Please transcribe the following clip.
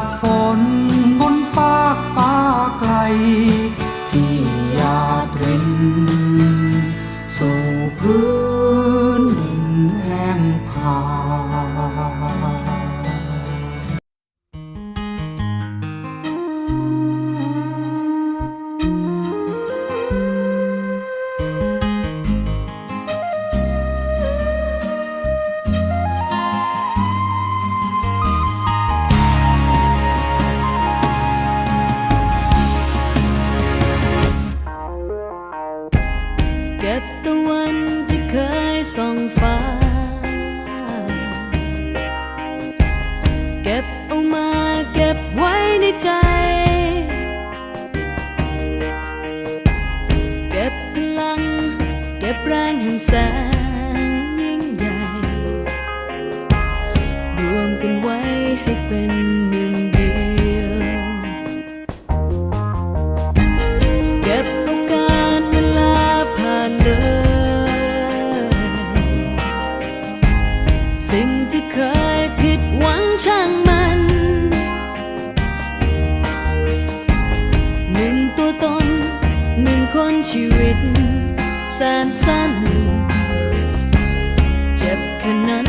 หย แรงแห่งแสนยิ่งใหญ่ รวมกันไว้ให้เป็นหนึ่งเดียว เก็บเอการเวลาผ่านเลย สิ่งที่เคยผิดหวังช่างมัน หนึ่งตัวตน หนึ่งคนชีวิต แสนสั้น เจ็บแค่นั้น